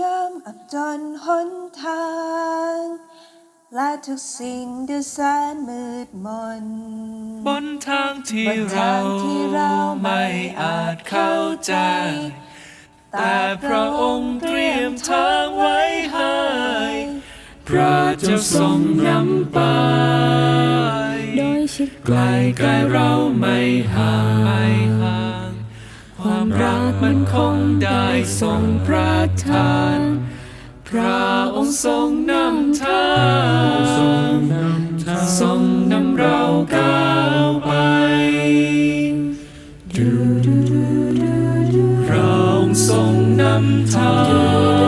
ยามอับจนหนทาง และทุกสิ่งดูแสนมืดมน บนทางที่บนเราทางที่เราไม่อาจเข้าใจ แต่พระองค์เตรียมทางไว้ให้พระเจ้าทรงนำไป โดยชิดไกลไกลเราไม่ห่างไม่ห่าง ความรักมันคงได้ทรงประทาน พระองค์ทรงนำทางทรงนำเราก้าวไปพระองค์ทรงนำทาง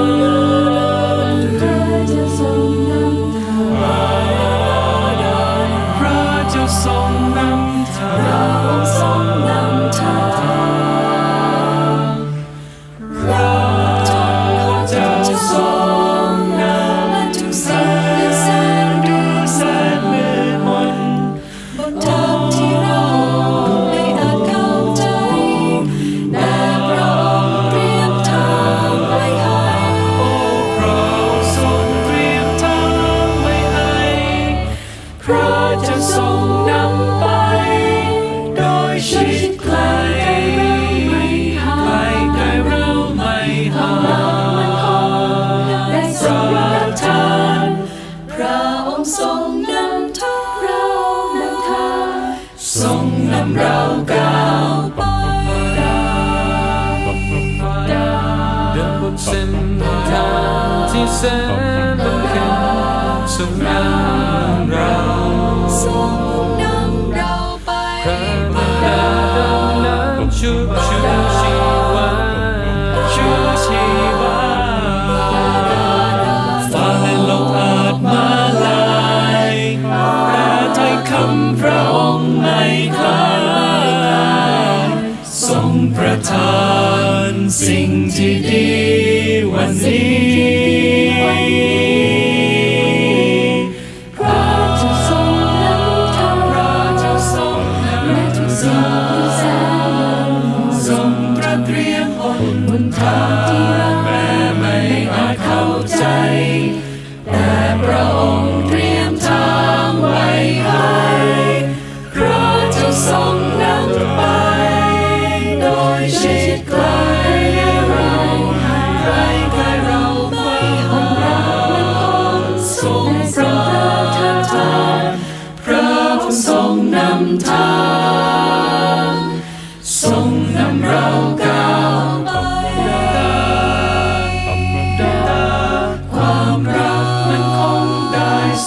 ทรงนำทางพระองค์นำทางทรงนำเราก้าวไปเดินบนเส้นทางที่แสนลำเค็ญทรงนำเราทรงนำเราไปพระบิดาดำน้ำชูชูชี สิ่ง